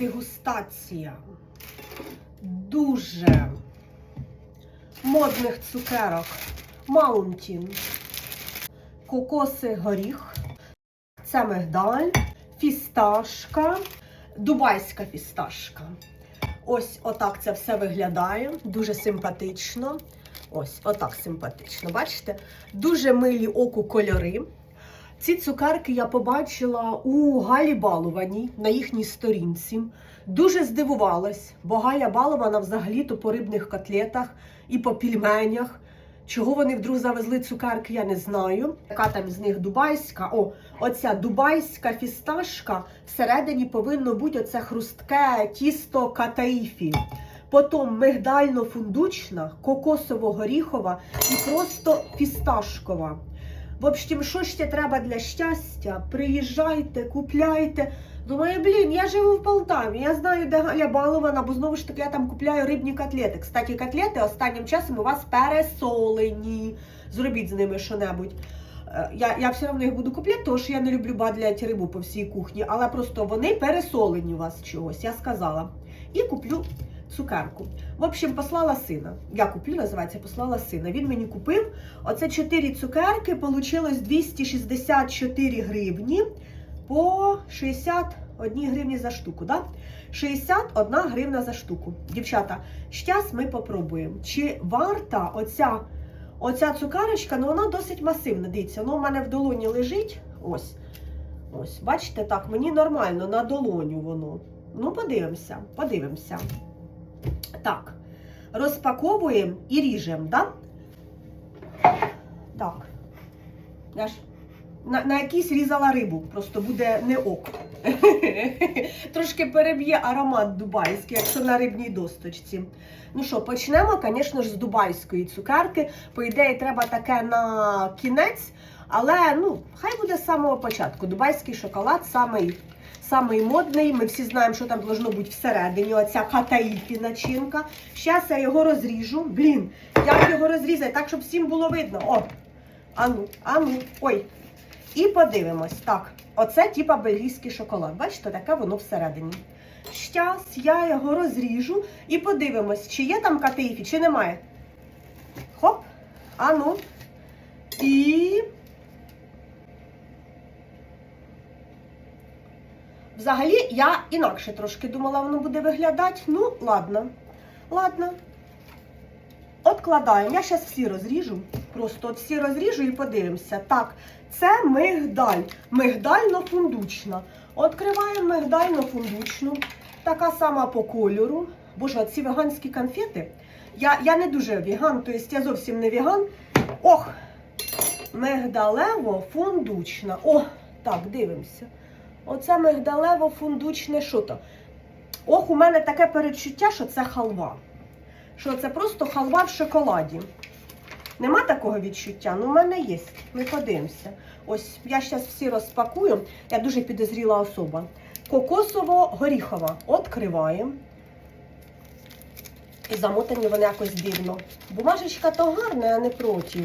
дегустація дуже модних цукерок Mountain. Кокоси горіх. Це мигдаль, фісташка, дубайська фісташка. Ось отак це все виглядає. Дуже симпатично. Ось, отак симпатично. Бачите? Дуже милі оку кольори. Ці цукерки я побачила у Галі Балованій на їхній сторінці. Дуже здивувалась, бо Галя Балована взагалі-то по рибних котлетах і по пільменях. Чого вони вдруг завезли цукерки, я не знаю. Яка там з них дубайська? О, оця дубайська фісташка. Всередині повинно бути оце хрустке тісто катаїфі. Потім мигдально-фундучна, кокосово-горіхова і просто фісташкова. В общем, що ще треба для щастя? Приїжджайте, купляйте. Думаю, блін, я живу в Полтаві, я знаю, де Галя Балована, бо знову ж таки я там купляю рибні котлети. Кстати, котлети останнім часом у вас пересолені. Зробіть з ними що-небудь. Е, Я, я все одно їх буду купляти, тому що я не люблю бадлять рибу по всій кухні, але просто вони пересолені у вас чогось, я сказала. І куплю цукерку. В общем, послала сина. Я куплю, називається, послала сина. Він мені купив. Оце 4 цукерки, получилось 264 гривні по 61 гривні за штуку. Да? 61 гривна за штуку. Дівчата, зараз ми попробуємо, чи варта оця, оця цукерочка, ну вона досить масивна. Дивіться, воно у мене в долоні лежить. Ось. Ось, бачите, так, мені нормально на долоню воно. Ну, подивимося, подивимося. Так, розпаковуємо і ріжемо? Так. Я ж на, на якийсь різала рибу, просто буде не ок. Трошки переб'є аромат дубайський, якщо на рибній досточці. Ну що, почнемо, звісно ж, з дубайської цукерки. По ідеї, треба таке на кінець, але ну, хай буде з самого початку. Дубайський шоколад самий, самий модний. Ми всі знаємо, що там должно бути всередині. Оця катаїфі начинка. Зараз я його розріжу. Блін, як його розрізати, так, щоб всім було видно. О, ану, ану, ой. І подивимось. Так, оце типа бельгійський шоколад. Бачите, таке воно всередині. Щас я його розріжу і подивимось, чи є там катаїфі, чи немає. Хоп, ану. І. Взагалі, я інакше трошки думала, воно буде виглядати. Ну, ладно. Ладно. Откладаємо. Я зараз всі розріжу. Просто от всі розріжу і подивимося. Так, це мигдаль. Мигдально-фундучна. Откриваємо мигдально-фундучну. Така сама по кольору. Боже, ці веганські конфети. Я, я не дуже веган, тобто я зовсім не веган. Ох! Мигдалево-фундучна. О, так, дивимося. Оце мигдалево-фундучне що то. Ох, у мене таке передчуття, що це халва. Що це просто халва в шоколаді. Нема такого відчуття? Ну, в мене є. Ми подивимося. Ось я зараз всі розпакую. Я дуже підозріла особа. Кокосово-горіхова. Откриваємо. І замотані вони якось дивно. Бумажечка то гарна, а не проти.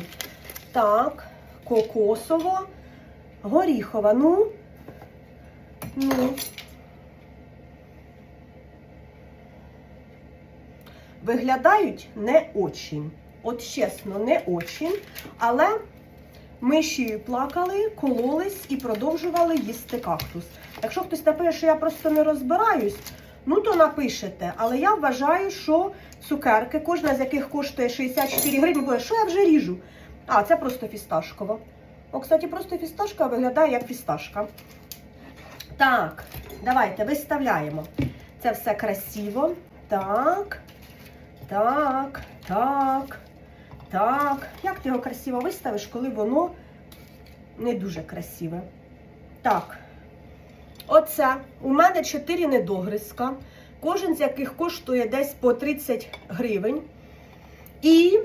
Так, кокосово, горіхова. Ну. Ну. Виглядають не очень. От чесно, не очень. Але ми ще плакали, кололись і продовжували їсти кактус. Якщо хтось напише, що я просто не розбираюсь, ну то напишете. Але я вважаю, що цукерки, кожна з яких коштує 64 гривні, буде, що я вже ріжу? А, це просто фісташкова. О, кстати, просто фісташка виглядає як фісташка. Так, давайте виставляємо. Це все красиво. Так. Так, так, так. Як ти його красиво виставиш, коли воно не дуже красиве? Так. Оце. У мене 4 недогризка. Кожен з яких коштує десь по 30 гривень. І,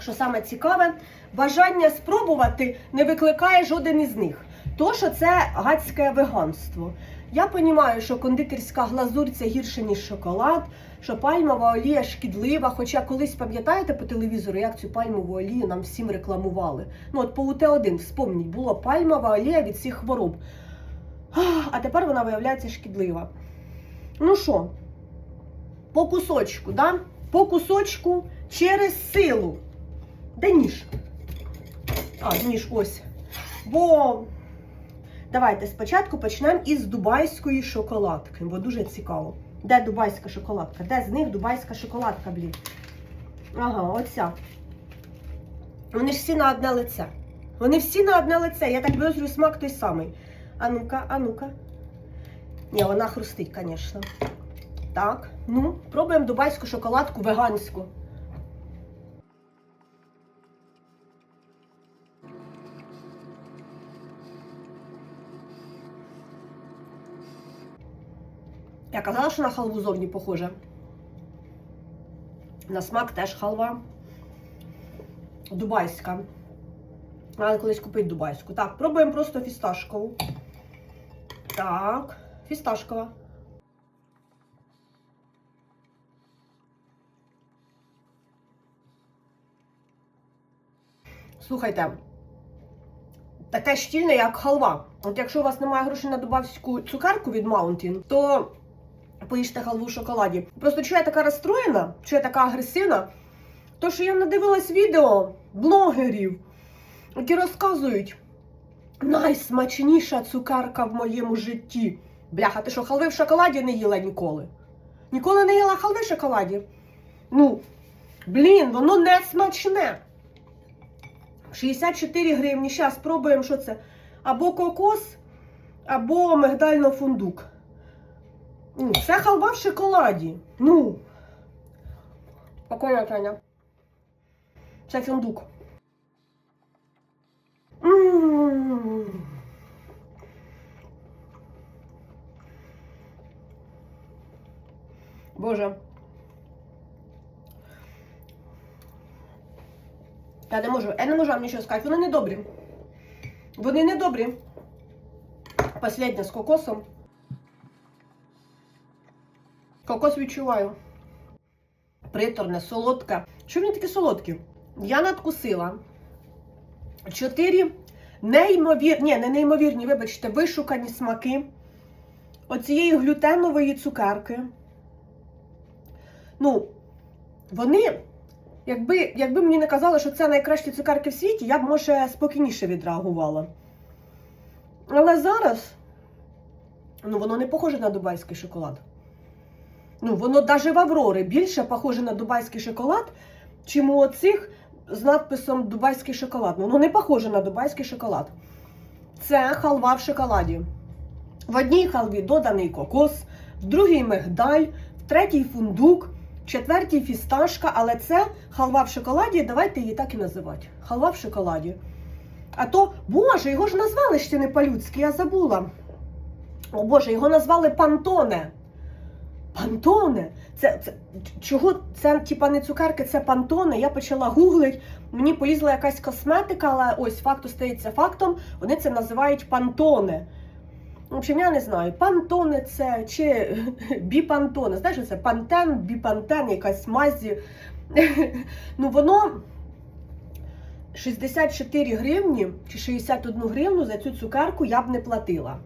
що саме цікаве, бажання спробувати не викликає жоден із них. То, що це гадське веганство. Я розумію, що кондитерська глазурь це гірше, ніж шоколад, що пальмова олія шкідлива. Хоча колись пам'ятаєте по телевізору, як цю пальмову олію нам всім рекламували. Ну от по УТ-1, вспомніть, була пальмова олія від всіх хвороб. А тепер вона виявляється шкідлива. Ну що, по кусочку, да? По кусочку через силу. Де ніж? А, ніж ось. Бо давайте спочатку почнемо із дубайської шоколадки, бо дуже цікаво. Де дубайська шоколадка? Де з них дубайська шоколадка, блін? Ага, оця. Вони ж всі на одне лице. Вони всі на одне лице. Я так підозрюю, смак той самий. А ну-ка, а ну-ка. Ні, вона хрустить, звісно. Так, ну, пробуємо дубайську шоколадку веганську. Я казала, що на халву зовні похоже. На смак теж халва. Дубайська. Треба колись купити дубайську. Так, пробуємо просто фісташкову. Так, фісташкова. Слухайте, таке щільне, як халва. От якщо у вас немає грошей на дубайську цукерку від Mountain, то поїжте халву в шоколаді. Просто що я така розстроєна, що я така агресивна, то що я надивилась відео блогерів, які розказують, найсмачніша цукерка в моєму житті. Бляха, ти що, халви в шоколаді не їла ніколи? Ніколи не їла халви в шоколаді? Ну, блін, воно не смачне. 64 гривні. Зараз спробуємо, що це. Або кокос, або мигдально-фундук. Ну, Це халва в шоколаді. Ну. Спокійно, Таня. Це фундук. Боже. Я не можу, я не можу вам нічого сказати. Вони не добрі. Вони не добрі. Последнє з кокосом. Кокос відчуваю. Приторне, солодке. Що вони такі солодкі? Я надкусила. Чотири неймовірні, ні, не неймовірні, вибачте, вишукані смаки оцієї глютенової цукерки. Ну, вони, якби, якби мені не казали, що це найкращі цукерки в світі, я б, може, спокійніше відреагувала. Але зараз, ну, воно не похоже на дубайський шоколад. Ну, воно навіть в Аврори більше похоже на дубайський шоколад, чим у оцих з надписом Дубайський шоколад. Ну, Воно не похоже на дубайський шоколад. Це халва в шоколаді. В одній халві доданий кокос, в другій мигдаль, в третій фундук, в четвертій фісташка, але це халва в шоколаді, давайте її так і називати. Халва в шоколаді. А то, боже, його ж назвали ще не по-людськи, я забула. О Боже, його назвали Пантоне. Пантоне. Це, це чого це типа не цукерки, це пантоне. Я почала гуглити. Мені полізла якась косметика, але ось факт остається фактом. Вони це називають пантоне. В общем, я не знаю, пантоне це чи біпантоне. Знаєш, це пантен, біпантен, якась мазі. Ну воно 64 гривні чи 61 гривну за цю цукерку я б не платила.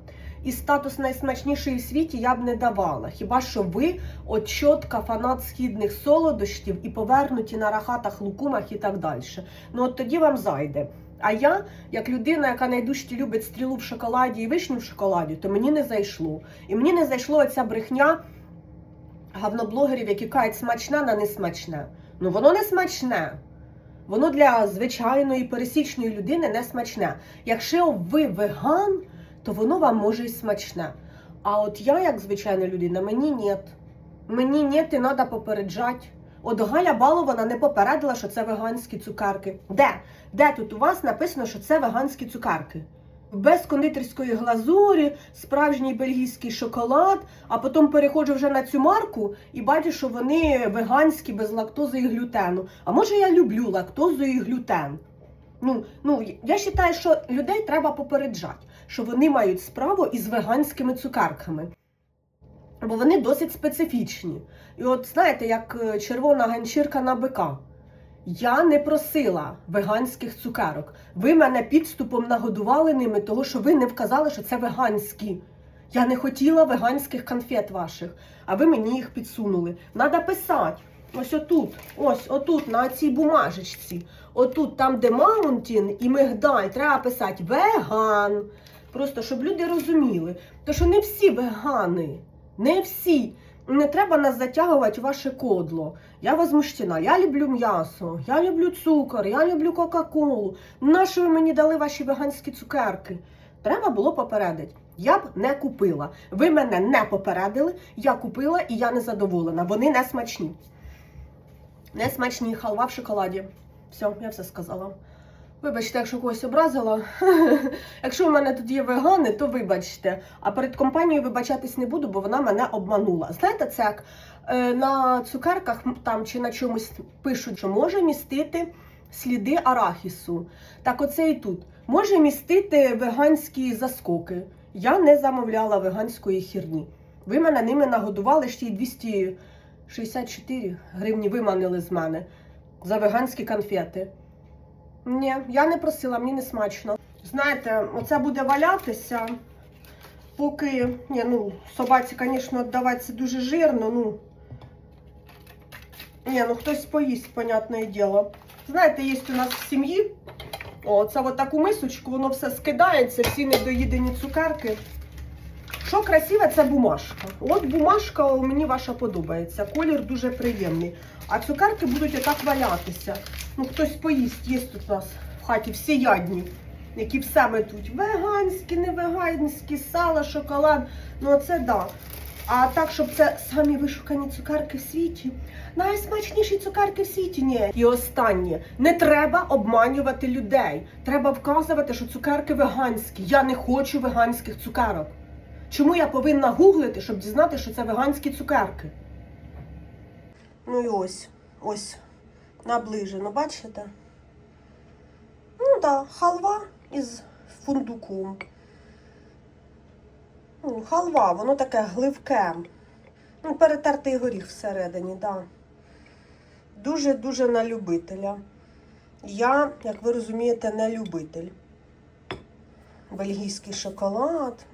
І статус найсмачнішої в світі я б не давала. Хіба що ви от чітка фанат східних солодощів і повернуті на рахатах, лукумах і так далі. Ну от тоді вам зайде. А я, як людина, яка найдужче любить стрілу в шоколаді і вишню в шоколаді, то мені не зайшло. І мені не зайшло ця брехня гавноблогерів, які кажуть смачне на несмачне. Ну воно не смачне. Воно для звичайної пересічної людини не смачне. Якщо ви веган, то воно вам може і смачне. А от я, як звичайна людина, мені ні. Мені ні, і треба попереджати. От Галя Балована не попередила, що це веганські цукерки. Де? Де тут у вас написано, що це веганські цукерки? Без кондитерської глазурі, справжній бельгійський шоколад, а потім переходжу вже на цю марку і бачу, що вони веганські без лактози і глютену. А може я люблю лактозу і глютен? Ну, ну я вважаю, що людей треба попереджати, що вони мають справу із веганськими цукерками. Бо вони досить специфічні. І от знаєте, як е, червона ганчірка на бика. Я не просила веганських цукерок. Ви мене підступом нагодували ними, того що ви не вказали, що це веганські. Я не хотіла веганських конфет ваших, а ви мені їх підсунули. Надо писати. Ось отут, ось отут, на цій бумажечці. Отут, там, де маунтін і мигдаль, треба писати веган. Просто щоб люди розуміли. То що не всі вегани, не всі. Не треба нас затягувати ваше кодло. Я возмущена. Я люблю м'ясо, я люблю цукор, я люблю Кока-Колу. Нащо ви мені дали ваші веганські цукерки? Треба було попередити. Я б не купила. Ви мене не попередили, я купила і я не задоволена. Вони не смачні. Не смачні халва в шоколаді. Все, я все сказала. Вибачте, якщо когось образила. Якщо у мене тут є вегани, то вибачте. А перед компанією вибачатись не буду, бо вона мене обманула. Знаєте, це як е, на цукерках там чи на чомусь пишуть, що може містити сліди арахісу. Так оце і тут. Може містити веганські заскоки. Я не замовляла веганської хірні. Ви мене ними нагодували ще й 264 гривні виманили з мене за веганські конфети. Ні, я не просила, мені не смачно. Знаєте, оце буде валятися, поки. Ні, ну, собаці, звісно, віддавати це дуже жирно, ну. Ні, ну хтось поїсть, понятне діло. Знаєте, є у нас в сім'ї. О, це от таку мисочку, воно все скидається, всі недоїдені цукерки. Що красиве, це бумажка. От бумажка мені ваша подобається. Колір дуже приємний. А цукерки будуть отак валятися. Ну, хтось поїсть, є тут у нас в хаті всі ядні, які все метуть. Веганські, не веганські, сало, шоколад. Ну, оце да. А так, щоб це самі вишукані цукерки в світі. Найсмачніші цукерки в світі. Ні. І останнє. Не треба обманювати людей. Треба вказувати, що цукерки веганські. Я не хочу веганських цукерок. Чому я повинна гуглити, щоб дізнати, що це веганські цукерки? Ну і ось, ось, наближено, бачите? Ну да, халва із фундуком. Ну, халва, воно таке гливке. Ну, перетертий горіх всередині. Да. Дуже-дуже на любителя. Я, як ви розумієте, не любитель. Бельгійський шоколад.